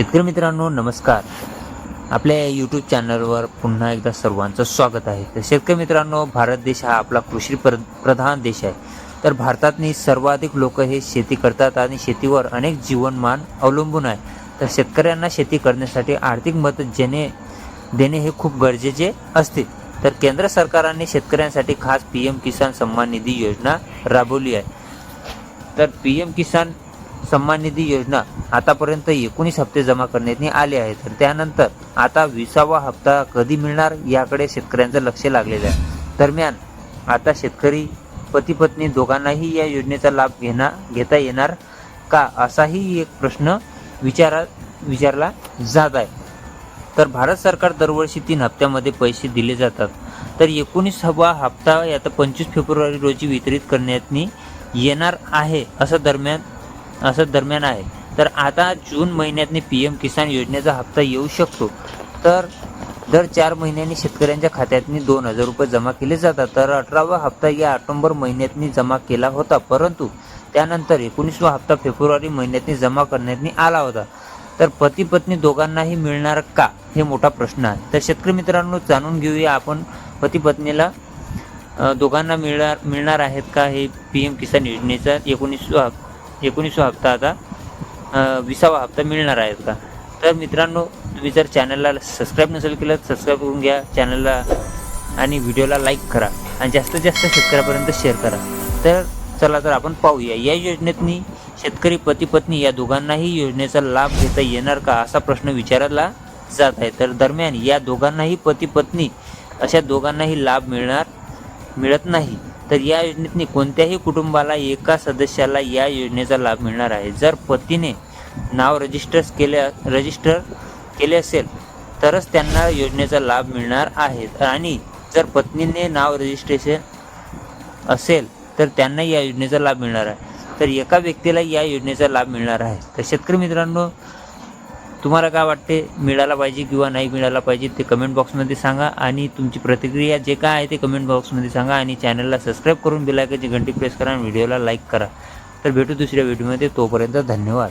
शेतकरी मित्रांनो नमस्कार. आपल्या यूट्यूब चॅनलवर पुन्हा एकदा सर्वांचं स्वागत आहे. तर शेतकरी मित्रांनो भारत देश हा आपला कृषी प्र प्रधान देश आहे. तर भारतातनी सर्वाधिक लोक हे शेती करतात आणि शेतीवर अनेक जीवनमान अवलंबून आहे. तर शेतकऱ्यांना शेती करण्यासाठी आर्थिक मदत जेणे देणे हे खूप गरजेचे असते. तर केंद्र सरकारने शेतकऱ्यांसाठी खास पी एम किसान सन्मान निधी योजना राबवली आहे. तर पी एम किसान सन्मान निधी योजना आतापर्यंत एकोणीस हप्ते जमा करण्यात आले आहेत. तर त्यानंतर आता विसावा हप्ता कधी मिळणार याकडे शेतकऱ्यांचं लक्ष लागलेलं आहे. दरम्यान आता शेतकरी पती पत्नी दोघांनाही या योजनेचा लाभ घेणार घेता येणार का असाही एक प्रश्न विचारा विचारला जात आहे. तर भारत सरकार दरवर्षी तीन हप्त्यामध्ये पैसे दिले जातात. तर एकोणीस हवा हप्ता आता पंचवीस फेब्रुवारी रोजी वितरित करण्यात येणार आहे असं दरम्यान असं दरम्यान आहे. तर आता जून महिन्यातनी पी एम किसान योजनेचा हप्ता येऊ शकतो. तर दर चार महिन्यांनी शेतकऱ्यांच्या खात्यातनी दोन हजार रुपये जमा केले जातात. तर अठरावा हप्ता या ऑक्टोंबर महिन्यातनी जमा केला होता. परंतु त्यानंतर एकोणीसवा हप्ता फेब्रुवारी महिन्यातनी जमा करण्यात आला होता. तर पती पत्नी दोघांनाही मिळणार का? हे मोठा प्रश्न आहे. तर शेतकरी मित्रांनो जाणून घेऊया आपण पती पत्नीला दोघांना मिळणार मिळणार आहेत का हे पी एम किसान योजनेचा एकोणीसवा एकोणीसवा हप्ता आता विसावा हप्ता मिळणार आहेत का तर मित्रांनो तुम्ही जर चॅनलला सबस्क्राईब नसेल केलं तर सबस्क्राईब करून घ्या. चॅनलला आणि व्हिडिओला लाईक करा. आणि जास्तीत जास्त शेतकऱ्यापर्यंत शेअर करा. तर चला तर आपण पाहूया. या योजनेतनी शेतकरी पती पत्नी या दोघांनाही योजनेचा लाभ घेता येणार का असा प्रश्न विचारला जात आहे. तर दरम्यान या दोघांनाही पती पत्नी अशा दोघांनाही लाभ मिळणार मिळत नाही. तर या योजनेतनी कोणत्याही कुटुंबाला एका सदस्याला या योजनेचा लाभ मिळणार आहे. जर पतीने नाव रजिस्टर केले रजिस्टर केले असेल तरच त्यांना योजनेचा लाभ मिळणार आहे. आणि जर पत्नीने नाव रजिस्ट्रेशन असेल तर त्यांना या योजनेचा लाभ मिळणार आहे. तर एका व्यक्तीला या योजनेचा लाभ मिळणार आहे. तर शेतकरी मित्रांनो तुम्हाला काय वाटते? मिळाला पाहिजे किंवा नाही मिळाला पाहिजे ते कमेंट बॉक्समध्ये सांगा आणि तुमची प्रतिक्रिया जे काय आहे ते कमेंट बॉक्समध्ये सांगा आणि चॅनलला सबस्क्राईब करून बेलायकाची घंटी प्रेस करा आणि व्हिडिओला लाईक करा. तर भेटू दुसऱ्या व्हिडिओमध्ये तोपर्यंत धन्यवाद.